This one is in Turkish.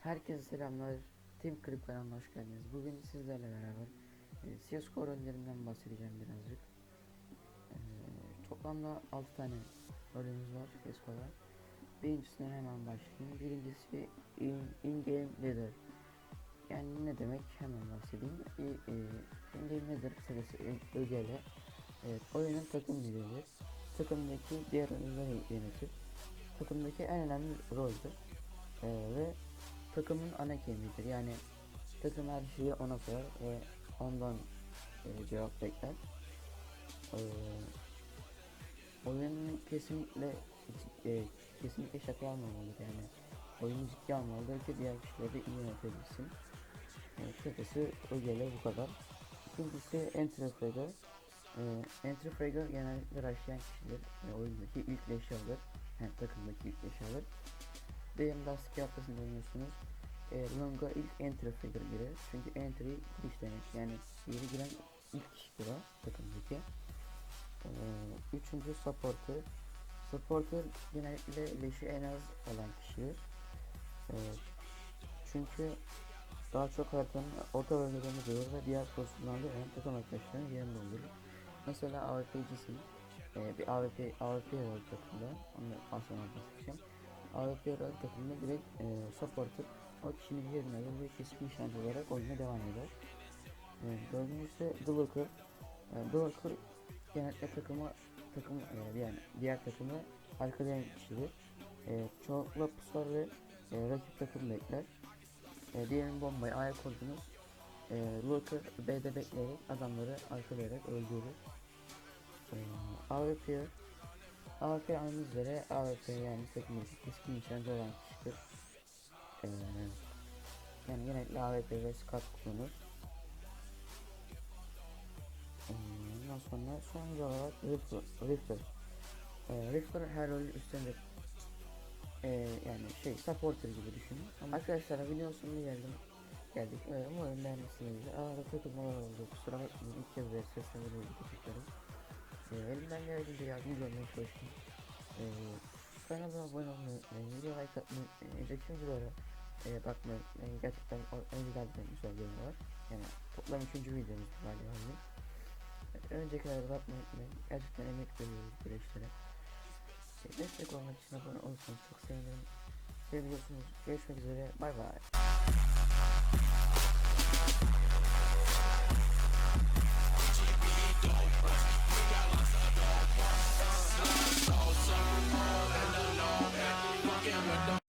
Herkese selamlar. Team Clip kanalına hoş geldiniz. Bugün sizlerle beraber e, CSGO rollerinden bahsedeceğim birazcık. E, toplamda 6 tane rolümüz var CSGO'da. Birincisinden hemen başlayayım. Birincisi in, in game leader. Yani ne demek hemen bahsedeyim. E, e, in game leader kısacası ögele. Evet, oyunun takım lideri. Takımdaki diğer oyuncuları yönetir. Takımdaki en önemli roldür. E, ve takımın ana kemiğidir. Yani takım her şeyi ona koyar ve ondan e, cevap bekler. E, oyunun kesinlikle e, kesinlikle şaka almamalıdır yani. Oyunu ciddi almalıdır ki diğer kişileri de iyi yönetebilsin. E, kısacası ögele bu kadar. İkincisi entry fragger. E, entry fragger genellikle rushlayan kişidir. E, oyundaki ilk leşi alır. Yani takımdaki ilk leşi alır. Diyelim Dust haftasında oynuyorsunuz. E, Longa ilk entry figure girer. Çünkü entry demek. Yani yeri giren ilk kişidir o takımdaki. E, üçüncü supporter. Supporter genellikle leşi en az olan kişidir. E, çünkü daha çok haritanın orta bölgelerini görür ve diğer pozisyonlarda ön takım arkadaşlarının yerini doldurur. Mesela AWP'cisin. E, bir AWP, AWP rol takımda. Onu az sonra bahsedeceğim. AWP rol takımında direkt e, supporter o kişinin yerine alır ve keskin nişancı olarak oyuna devam eder. E, dördüncüsü The Lurker. E, The Lurker genellikle takımı takım e, yani diğer takımı arkalayan kişidir. E, çoğunlukla pusar ve e, rakip takım bekler. E, diyelim bombayı A'ya kurdunuz. E, Lurker B'de bekleyerek adamları arkalayarak öldürür. E, AWP AWP anladığınız üzere AWP yani takımdaki keskin nişancı olan kişidir. Ee, yani genellikle AWP ve SCAT kullanır. Ee, sonra sonuncu olarak Rifler. Rifler, ee, her rolü üstlenir. Ee, yani şey supporter gibi düşünün. Ama arkadaşlar videonun sonuna geldim. Geldik. Ee, umarım beğenmişsinizdir. Arada takılmalar oldu. Kusura bakmayın. İlk kez de sesle böyle teşekkür ederim. Ee, elimden geldiğince yardımcı olmaya çalıştım. Ee, kanala abone olmayı unutmayın. Video like atmayı unutmayın. Önceki videolara e, bakmayı unutmayın. Gerçekten o- öncelerden güzel videolar var. Yani toplam 3. videomuz galiba. bizim. Ee, Öncekilere bakmayı unutmayın. Gerçekten emek veriyoruz bu işlere. Ee, Destek olmak için abone olursanız çok sevinirim. Seviyorsunuz. Görüşmek üzere. Bay bay.